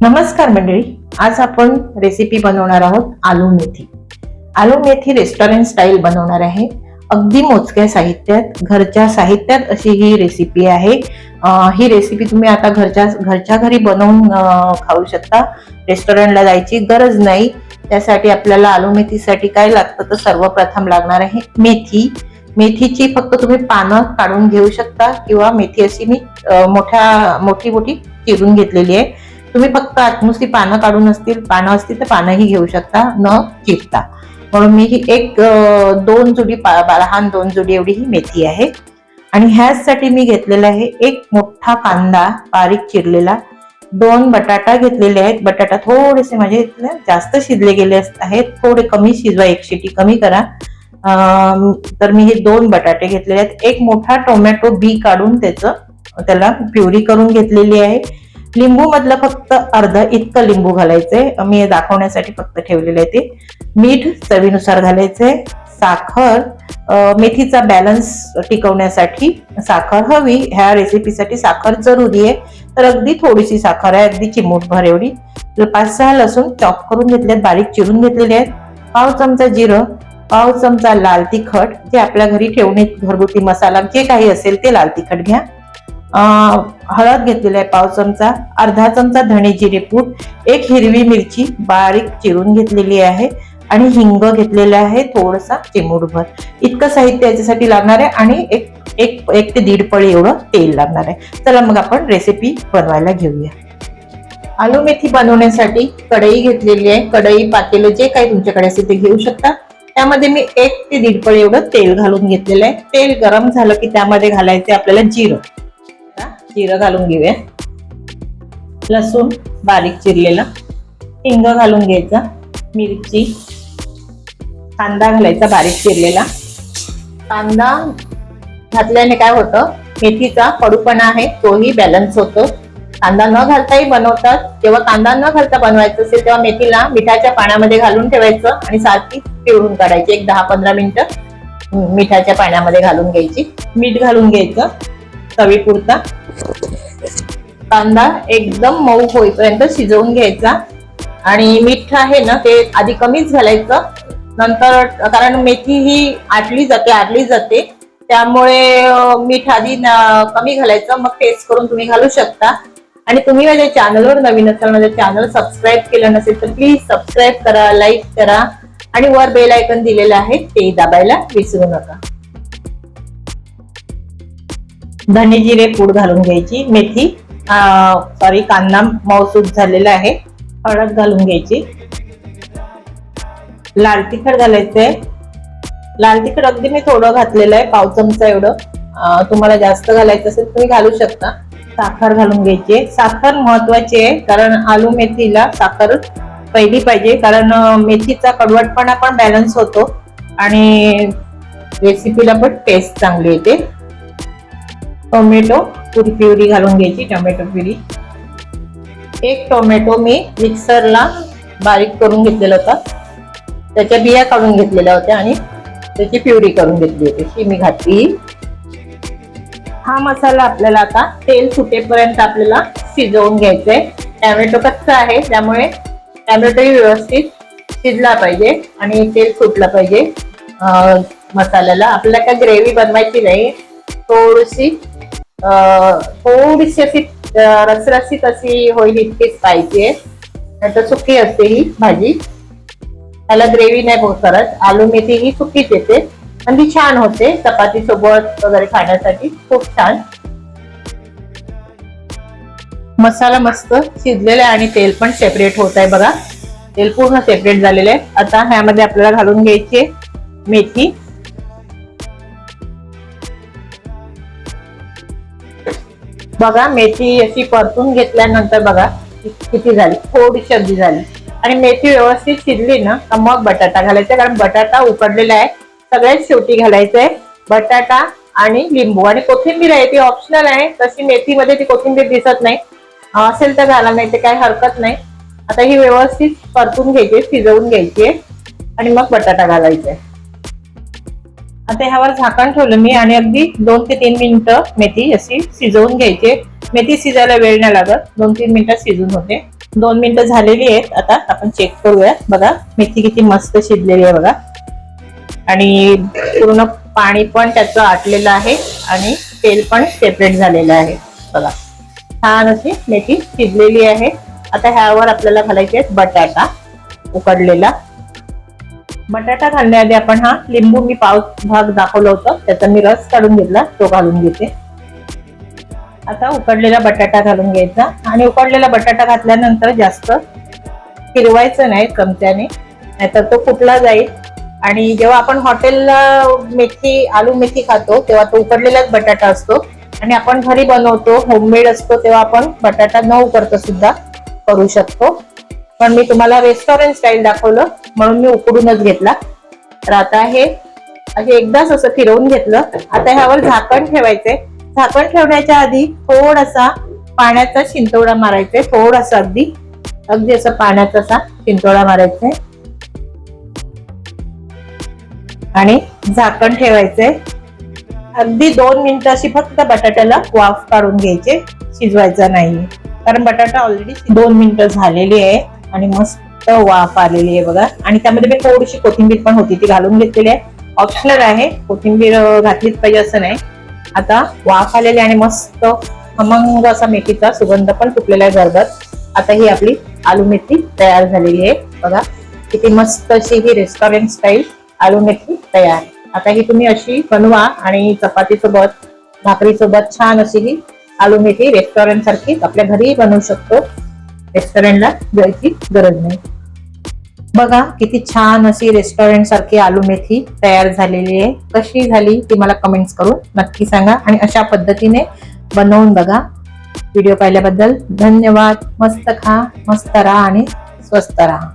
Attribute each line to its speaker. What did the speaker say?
Speaker 1: नमस्कार मंडळी आज आपण रेसिपी बनवणार आहोत आलू मेथी. आलू मेथी रेस्टॉरंट स्टाईल बनवणार आहे. अगदी मोजक्या साहित्यात घरच्या साहित्यात अशी ही रेसिपी आहे. ही रेसिपी तुम्ही आता घरच्या घरच्या घरी बनवून खाऊ शकता. रेस्टॉरंटला जायची गरज नाही. त्यासाठी आपल्याला आलू मेथीसाठी काय लागतं तर सर्वप्रथम लागणार आहे मेथी. मेथीची फक्त तुम्ही पानं काढून घेऊ शकता किंवा मेथी अशी मी मोठ्या मोठी मोठी चिरून घेतलेली आहे. तुम्ही फक्त आत- नुसती पानं काढून असतील पानं असतील तर पानंही घेऊ शकता न चिरता म्हणून मी ही एक दोन जुडी लहान दोन जुडी एवढी ही मेथी आहे. आणि ह्याचसाठी मी घेतलेला आहे एक मोठा कांदा बारीक चिरलेला. दोन बटाटा घेतलेले आहेत. बटाटा थोडेसे माझे जास्त शिजले गेले अस- आहेत. थोडे कमी शिजवा एक शिटी कमी करा. तर मी हे दोन बटाटे घेतलेले आहेत. एक मोठा टोमॅटो बी काढून त्याचं त्याला प्युरी करून घेतलेली आहे. लिंबू मधलं फक्त अर्ध इतकं लिंबू घालायचंय. मी दाखवण्यासाठी फक्त ठेवलेलं आहे ते. मीठ चवीनुसार घालायचंय. साखर मेथीचा बॅलन्स टिकवण्यासाठी साखर हवी. ह्या रेसिपीसाठी साखर जरुरी आहे. तर अगदी थोडीशी साखर आहे. अगदी चिमूटभर एवढी. तर पाच सहा लसूण चॉप करून घेतलेत बारीक चिरून घेतलेले आहेत. पाव चमचा जिरं पाव चमचा लाल तिखट जे आपल्या घरी ठेवणे घरगुती मसाला जे काही असेल ते लाल तिखट घ्या. हळद घेतलेली आहे पाव चमचा अर्धा चमचा धणे जिरे पूड एक हिरवी मिरची बारीक चिरून घेतलेली आहे आणि हिंग घेतलेला आहे थोडसा चिमूटभर. इतकं साहित्य याच्यासाठी लागणार आहे आणि एक एक एक ते दीड पळी एवढं तेल लागणार आहे. चला मग आपण रेसिपी बनवायला घेऊया. आलू मेथी बनवण्यासाठी कढई घेतलेली आहे. कढई पातेलं जे काही तुमच्याकडे असेल ते घेऊ शकता. त्यामध्ये मी एक ते दीड पळी एवढं तेल घालून घेतलेलं आहे. तेल गरम झालं की त्यामध्ये घालायचे आपल्याला जिरं. जिरं घालून घेऊया. लसूण बारीक चिरलेला. हिंग घालून घ्यायचा. मिरची. कांदा घालायचा बारीक चिरलेला. कांदा घातल्याने काय होतं? मेथीचा कडूपणा आहे तोही बॅलन्स होतो. कांदा न घालताही बनवतात. जेव्हा कांदा न घालता बनवायचं असेल तेव्हा मेथीला मिठाच्या पाण्यामध्ये घालून ठेवायचं आणि सारखी पिळून काढायची. एक दहा पंधरा मिनिटं मिठाच्या पाण्यामध्ये घालून घ्यायची. मीठ घालून घ्यायचं. चवीपुरता. कांदा एकदम मऊ होईपर्यंत शिजवून घ्यायचा. आणि मीठ आहे ना ते आधी कमीच घालायचं. नंतर कारण मेथी ही आटली जाते आटली जाते. त्यामुळे मीठ आधी कमी घालायचं. मग टेस्ट करून तुम्ही घालू शकता. आणि तुम्ही माझ्या चॅनलवर नवीन असाल माझ्या चॅनल सबस्क्राईब केलं नसेल तर प्लीज सबस्क्राईब करा लाईक करा. आणि वर बेल आयकन दिलेलं आहे ते दाबायला विसरू नका. धने जिरे पूड घालून घ्यायची मेथी सॉरी कांदा मौसूद झालेला आहे हळद घालून घ्यायची. लाल तिखट घालायचंय. लाल तिखट अगदी मी थोडं घातलेलं आहे पाव चमचा एवढं. तुम्हाला जास्त घालायचं असेल तुम्ही घालू शकता. साखर घालून घ्यायची आहे. साखर महत्वाची आहे कारण आलू मेथीला साखर पहिली पाहिजे कारण मेथीचा कडवटपणा पण बॅलन्स होतो. आणि रेसिपीला पण टेस्ट चांगली येते. टोमॅटो पुरी प्युरी घालून घ्यायची टोमॅटो प्युरी. एक टोमॅटो मी मिक्सरला बारीक करून घेतलेला होता. त्याच्या बिया काढून घेतलेल्या होत्या आणि त्याची प्युरी करून घेतली होती. ती मी घातली. हा मसाला आपल्याला आता तेल सुटेपर्यंत आपल्याला शिजवून घ्यायचंय. टॅमॅटो कच्चा आहे त्यामुळे टॅमॅटोही व्यवस्थित शिजला पाहिजे आणि तेल सुटलं पाहिजे. मसाल्याला. आपल्याला काय ग्रेव्ही बनवायची नाही. थोडीशी थोडीशी अशी अं, रसरशीत अशी होईल इतकीच पाहिजे. नंतर सुकी असते ही भाजी. त्याला ग्रेव्ही नाही बहुत करत. आलू मेथी ही सुकीच येते. पण ती छान होते. चपाती सोबत वगैरे खाण्यासाठी खूप छान. मसाला मस्त शिजलेला आहे आणि तेल पण सेपरेट होत आहे बघा. तेल पूर्ण सेपरेट झालेलं आहे. आता ह्यामध्ये आपल्याला घालून घ्यायची मेथी. बघा मेथी अशी परतून घेतल्यानंतर बघा किती झाली? थोडीशी अगदी झाली. आणि मेथी व्यवस्थित शिजली ना का मग बटाटा घालायचा? कारण बटाटा उकडलेला आहे. सगळ्यात शेवटी घालायचं आहे बटाटा आणि लिंबू. आणि कोथिंबीर आहे ती ऑप्शनल आहे. तशी मेथीमध्ये ती कोथिंबीर दिसत नाही. असेल तर घाला नाही ते काही हरकत नाही. आता ही व्यवस्थित परतून घ्यायची शिजवून घ्यायची. आणि मग बटाटा घालायचा आहे. आता ह्यावर झाकण ठेवलं मी आणि अगदी दोन ते तीन मिनिटं मेथी अशी शिजवून घ्यायची. मेथी शिजायला वेळ नाही लागत. दोन तीन मिनिटं शिजून होते. दोन मिनिटं झालेली आहेत. आता आपण चेक करूया. बघा मेथी किती मस्त शिजलेली आहे बघा. आणि पूर्ण पाणी पण त्याचं आटलेलं आहे आणि तेल पण सेपरेट झालेलं आहे. बघा छान अशी मेथी शिजलेली आहे. आता ह्यावर आपल्याला घालायचे आहेत बटाटा उकडलेला. बटाटा घालण्याआधी आपण हा लिंबू मी पाव भाग दाखवलं होतं. त्याचा मी रस काढून घेतला तो घालून घेते. आता उकडलेला बटाटा घालून घ्यायचा. आणि उकडलेला बटाटा घातल्यानंतर जास्त फिरवायचं नाही चमच्याने नाहीतर तो फुटला जाईल. आणि जेव्हा आपण हॉटेलला मेथी आलू मेथी खातो तेव्हा तो उकडलेलाच बटाटा असतो. आणि आपण घरी बनवतो होममेड असतो तेव्हा आपण बटाटा न उकडता सुद्धा करू शकतो. पण मी तुम्हाला रेस्टॉरंट स्टाईल दाखवलं म्हणून मी उकडूनच घेतला. तर आता हे असे एकदाच असं फिरवून घेतलं. आता ह्यावर झाकण ठेवायचंय. झाकण ठेवण्याच्या आधी थोडासा पाण्याचा शिंतोडा मारायचा थोडासा अगदी. अगदी असं पाण्याचा असा शिंतोडा मारायचा आणि झाकण ठेवायचंय. अगदी दोन मिनिटं अशी फक्त बटाट्याला वाफ काढून घ्यायचे शिजवायचा नाही कारण बटाटा ऑलरेडी दोन मिनिटं झालेली आहे. आणि मस्त वाफ आलेली आहे बघा. आणि त्यामध्ये मी थोडीशी कोथिंबीर पण होती ती घालून घेतलेली आहे. ऑप्शनल आहे. कोथिंबीर घातलीच पाहिजे असं नाही. आता वाफ आलेली आणि मस्त खमंग असा मेथीचा सुगंध पण फुटलेला आहे घरगत आता ही आपली आलू मेथी तयार झालेली आहे. बघा किती मस्त अशी ही रेस्टॉरंट स्टाईल आलू मेथी तयार. आता ही तुम्ही अशी बनवा आणि चपाती सोबत भाकरी सोबत छान अशी ही आलू मेथी रेस्टॉरंट सारखी आपल्या घरीही बनवू शकतो. रेस्टॉरंटला जायची गरज नाही. बघा किती छान अशी रेस्टॉरंट सारखी आलू मेथी तयार झालेली आहे. कशी झाली ती मला कमेंट्स करून नक्की सांगा आणि अशा पद्धतीने बनवून बघा. व्हिडिओ पाहिल्याबद्दल धन्यवाद. मस्त खा मस्त राहा आणि स्वस्त राहा.